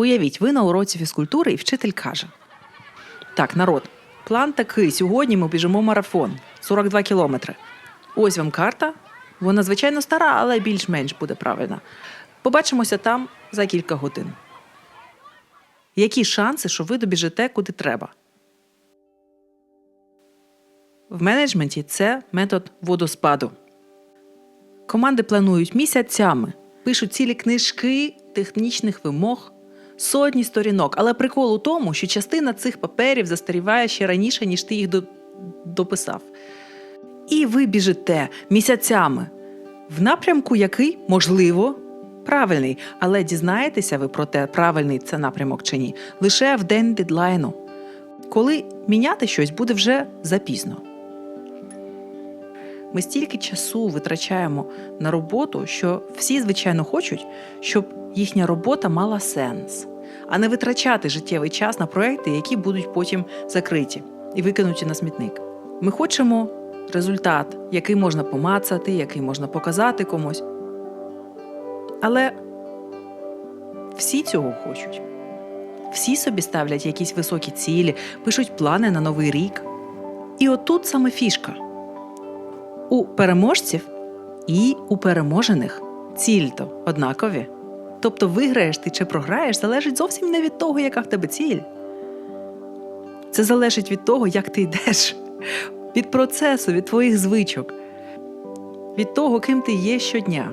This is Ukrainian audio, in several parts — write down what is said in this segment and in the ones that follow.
Уявіть, ви на уроці фізкультури і вчитель каже: Так, народ, план такий. Сьогодні ми біжимо марафон 42 кілометри. Ось вам карта. Вона, звичайно, стара, але більш-менш буде правильна. Побачимося там за кілька годин. Які шанси, що ви добіжите куди треба? В менеджменті це метод водоспаду. Команди планують місяцями, пишуть цілі книжки технічних вимог, сотні сторінок. Але прикол у тому, що частина цих паперів застаріває ще раніше, ніж ти їх до- дописав. І ви біжите місяцями в напрямку, який, можливо, правильний, але дізнаєтеся ви про те, правильний це напрямок чи ні, лише в день дедлайну, коли міняти щось буде вже запізно. Ми стільки часу витрачаємо на роботу, що всі, звичайно, хочуть, щоб їхня робота мала сенс, а не витрачати життєвий час на проекти, які будуть потім закриті і викинуті на смітник. Ми хочемо результат, який можна помацати, який можна показати комусь. Але всі цього хочуть. Всі собі ставлять якісь високі цілі, пишуть плани на новий рік. І отут саме фішка. У переможців і у переможених ціль-то однакові. Тобто виграєш ти чи програєш залежить зовсім не від того, яка в тебе ціль. Це залежить від того, як ти йдеш, від процесу, від твоїх звичок, від того, ким ти є щодня.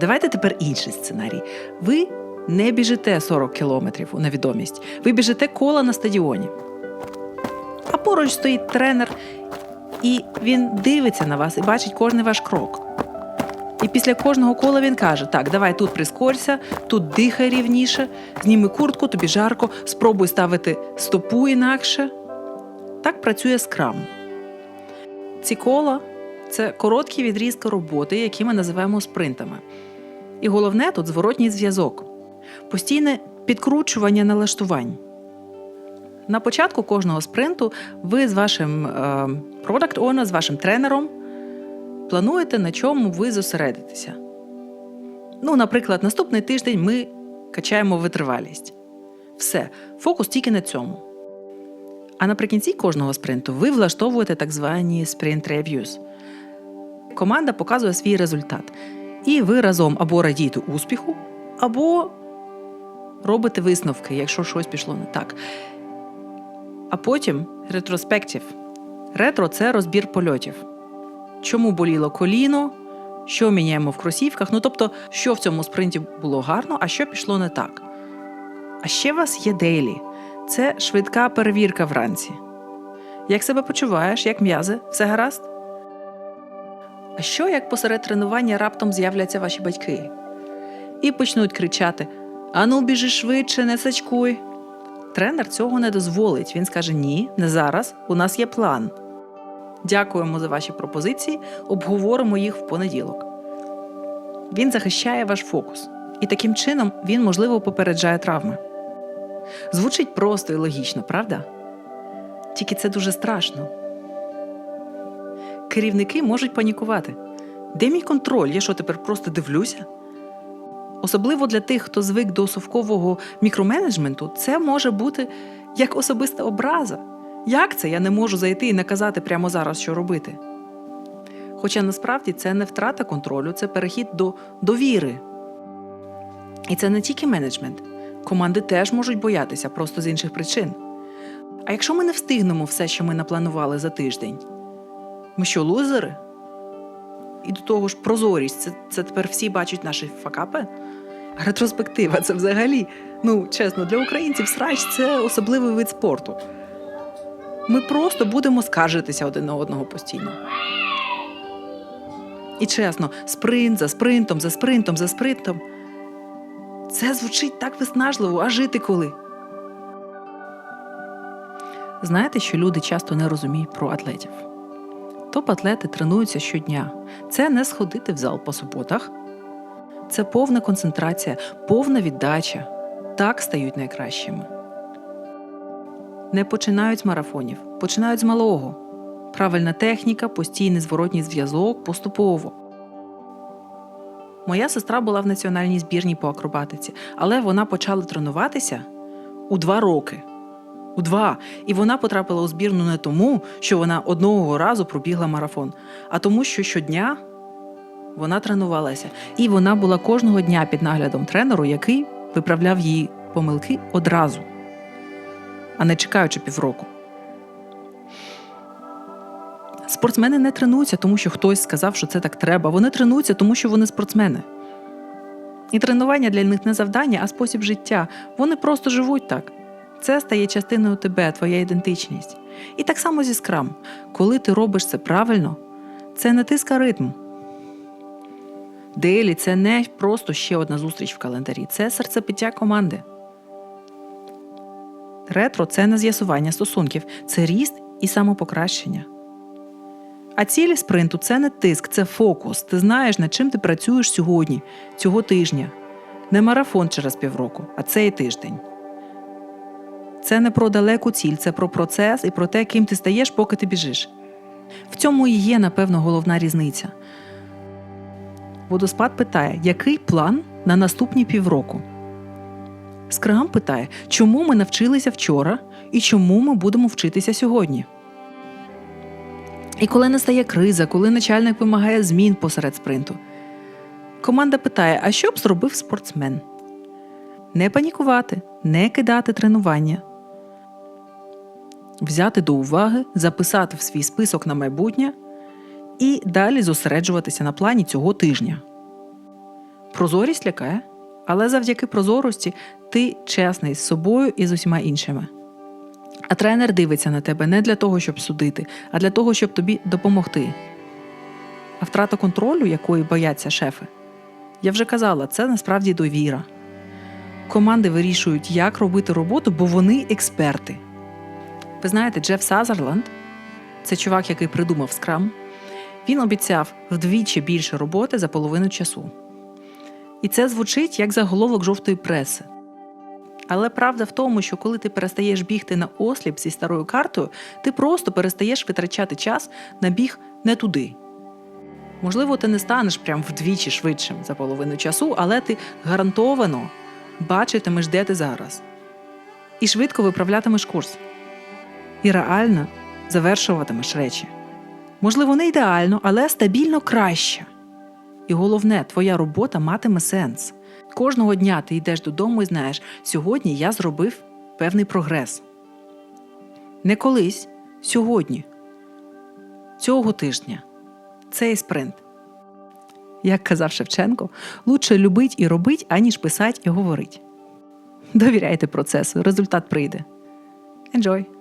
Давайте тепер інший сценарій. Ви не біжите 40 кілометрів у невідомість, ви біжите кола на стадіоні. А поруч стоїть тренер, і він дивиться на вас і бачить кожний ваш крок. І після кожного кола він каже: Так, давай тут прискорься, тут дихай рівніше, зніми куртку, тобі жарко, спробуй ставити стопу інакше. Так працює скрам. Ці кола це короткі відрізки роботи, які ми називаємо спринтами. І головне тут зворотній зв'язок, постійне підкручування налаштувань. На початку кожного спринту ви з вашим е, product owner, з вашим тренером плануєте, на чому ви зосередитеся. Ну, наприклад, наступний тиждень ми качаємо витривалість. Все, фокус тільки на цьому. А наприкінці кожного спринту ви влаштовуєте так звані sprint reviews. Команда показує свій результат. І ви разом або радієте успіху, або робите висновки, якщо щось пішло не так. А потім ретроспектив. Ретро це розбір польотів. Чому боліло коліно, що міняємо в кросівках, ну тобто, що в цьому спринті було гарно, а що пішло не так. А ще у вас є дейлі. Це швидка перевірка вранці. Як себе почуваєш, як м'язи, все гаразд? А що як посеред тренування раптом з'являться ваші батьки? І почнуть кричати: Ану, біжи швидше, не сачкуй. Тренер цього не дозволить. Він скаже: Ні, не зараз. У нас є план. Дякуємо за ваші пропозиції, обговоримо їх в понеділок. Він захищає ваш фокус, і таким чином він, можливо, попереджає травми. Звучить просто і логічно, правда? Тільки це дуже страшно. Керівники можуть панікувати. Де мій контроль? Я що тепер просто дивлюся? Особливо для тих, хто звик до совкового мікроменеджменту, це може бути як особиста образа. Як це я не можу зайти і наказати прямо зараз, що робити? Хоча насправді це не втрата контролю, це перехід до довіри. І це не тільки менеджмент. Команди теж можуть боятися просто з інших причин. А якщо ми не встигнемо все, що ми напланували за тиждень, ми що, лузери? І до того ж, прозорість це, це тепер всі бачать наші факапи? Ретроспектива це взагалі, ну чесно, для українців срач це особливий вид спорту. Ми просто будемо скаржитися один на одного постійно. І чесно, спринт за спринтом, за спринтом, за спринтом. Це звучить так виснажливо, а жити коли. Знаєте, що люди часто не розуміють про атлетів? Топ-атлети тренуються щодня. Це не сходити в зал по суботах. Це повна концентрація, повна віддача. Так стають найкращими. Не починають з марафонів, починають з малого. Правильна техніка, постійний зворотній зв'язок поступово. Моя сестра була в національній збірній по акробатиці, але вона почала тренуватися у два роки. У два. І вона потрапила у збірну не тому, що вона одного разу пробігла марафон, а тому, що щодня вона тренувалася. І вона була кожного дня під наглядом тренеру, який виправляв її помилки одразу, а не чекаючи півроку. Спортсмени не тренуються, тому що хтось сказав, що це так треба. Вони тренуються, тому що вони спортсмени. І тренування для них не завдання, а спосіб життя. Вони просто живуть так. Це стає частиною тебе, твоя ідентичність. І так само зі скрам. Коли ти робиш це правильно, це не тиска ритм. Дейлі це не просто ще одна зустріч в календарі, це серцепиття команди. Ретро це не з'ясування стосунків, це ріст і самопокращення. А цілі спринту це не тиск, це фокус. Ти знаєш, над чим ти працюєш сьогодні, цього тижня. Не марафон через півроку, а цей тиждень. Це не про далеку ціль, це про процес і про те, ким ти стаєш, поки ти біжиш. В цьому і є, напевно, головна різниця. Водоспад питає, який план на наступні півроку? Скрам питає, чому ми навчилися вчора і чому ми будемо вчитися сьогодні. І коли настає криза, коли начальник вимагає змін посеред спринту, команда питає: а що б зробив спортсмен? Не панікувати, не кидати тренування, взяти до уваги, записати в свій список на майбутнє і далі зосереджуватися на плані цього тижня. Прозорість лякає, але завдяки прозорості ти чесний з собою і з усіма іншими. А тренер дивиться на тебе не для того, щоб судити, а для того, щоб тобі допомогти. А втрата контролю, якої бояться шефи, я вже казала, це насправді довіра. Команди вирішують, як робити роботу, бо вони експерти. Ви знаєте, Джеф Сазерланд це чувак, який придумав скрам. Він обіцяв вдвічі більше роботи за половину часу. І це звучить як заголовок жовтої преси. Але правда в тому, що коли ти перестаєш бігти на осліп зі старою картою, ти просто перестаєш витрачати час на біг не туди. Можливо, ти не станеш прям вдвічі швидшим за половину часу, але ти гарантовано бачитимеш, де ти зараз. І швидко виправлятимеш курс. І реально завершуватимеш речі. Можливо, не ідеально, але стабільно краще. І головне, твоя робота матиме сенс. Кожного дня ти йдеш додому і знаєш, сьогодні я зробив певний прогрес. Не колись, сьогодні, цього тижня. Цей спринт. Як казав Шевченко, лучше любить і робить, аніж писать і говорить. Довіряйте процесу, результат прийде. Enjoy!